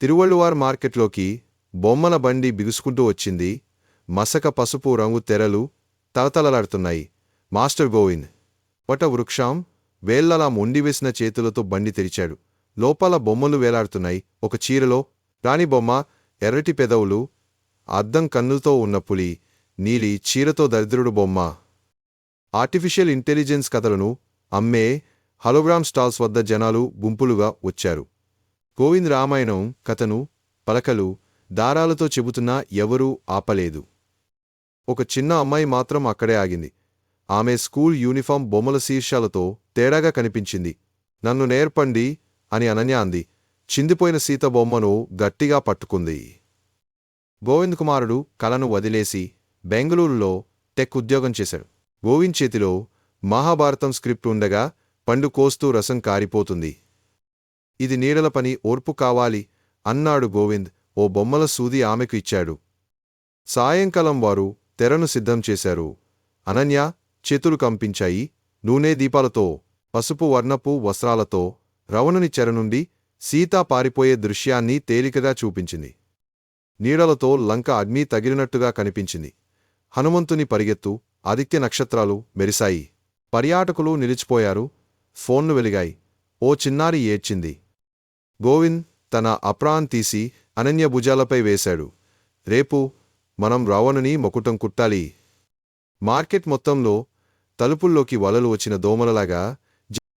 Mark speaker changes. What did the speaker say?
Speaker 1: తిరువళ్ళువార్ మార్కెట్లోకి బొమ్మల బండి బిగుసుకుంటూ వచ్చింది. మసక పసుపు రంగు తెరలు తలతలలాడుతున్నాయి. మాస్టర్ గోవింద్ వట వృక్షాం వేళ్ళలా మొండివేసిన చేతులతో బండి తెరిచాడు. లోపల బొమ్మలు వేలాడుతున్నాయి. ఒక చీరలో రాణి బొమ్మ ఎర్రటి పెదవులు అద్దం కన్నులతో ఉన్న పులి నీలి చీరతో దరిద్రుడు బొమ్మ. ఆర్టిఫిషియల్ ఇంటెలిజెన్స్ కథలను అమ్మే హలోగ్రామ్ స్టాల్స్ వద్ద జనాలు గుంపులుగా వచ్చారు. గోవింద్ రామాయణం కథను పలకలు దారాలతో చెబుతున్నా ఎవరూ ఆపలేదు. ఒక చిన్న అమ్మాయి మాత్రం అక్కడే ఆగింది. ఆమె స్కూల్ యూనిఫామ్ బొమ్మల శీర్షాలతో తేడాగా కనిపించింది. నన్ను నేర్పండి అని అనన్య అంది. చిందిపోయిన సీత బొమ్మను గట్టిగా పట్టుకుంది. గోవింద్ కుమారుడు కలను వదిలేసి బెంగళూరులో టెక్ ఉద్యోగం చేశాడు. గోవింద్ చేతిలో మహాభారతం స్క్రిప్ట్ ఉండగా పండు కోస్తూ రసం కారిపోతుంది. ఇది నీడల పని ఓర్పు కావాలి అన్నాడు గోవింద్. ఓ బొమ్మల సూది ఆమెకు ఇచ్చాడు. సాయంకాలం వారు తెరను సిద్ధం చేశారు. అనన్య చేతులు కంపించాయి. నూనె దీపాలతో పసుపు వర్ణపు వస్త్రాలతో రవణుని చెర నుండి సీతా పారిపోయే దృశ్యాన్ని తేలికగా చూపించింది. నీడలతో లంక అగ్ని తగిలినట్టుగా కనిపించింది. హనుమంతుని పరిగెత్తు ఆదిత్య నక్షత్రాలు మెరిశాయి. పర్యాటకులు నిలిచిపోయారు. ఫోన్లు వెలిగాయి. ఓ చిన్నారి ఏడ్చింది. గోవింద్ తన అప్రాన్ తీసి అనన్య భుజాలపై వేశాడు. రేపు మనం రావణుని మొకుటం కుట్టాలి. మార్కెట్ మొత్తంలో తలుపుల్లోకి వలలు వచ్చిన దోమలలాగా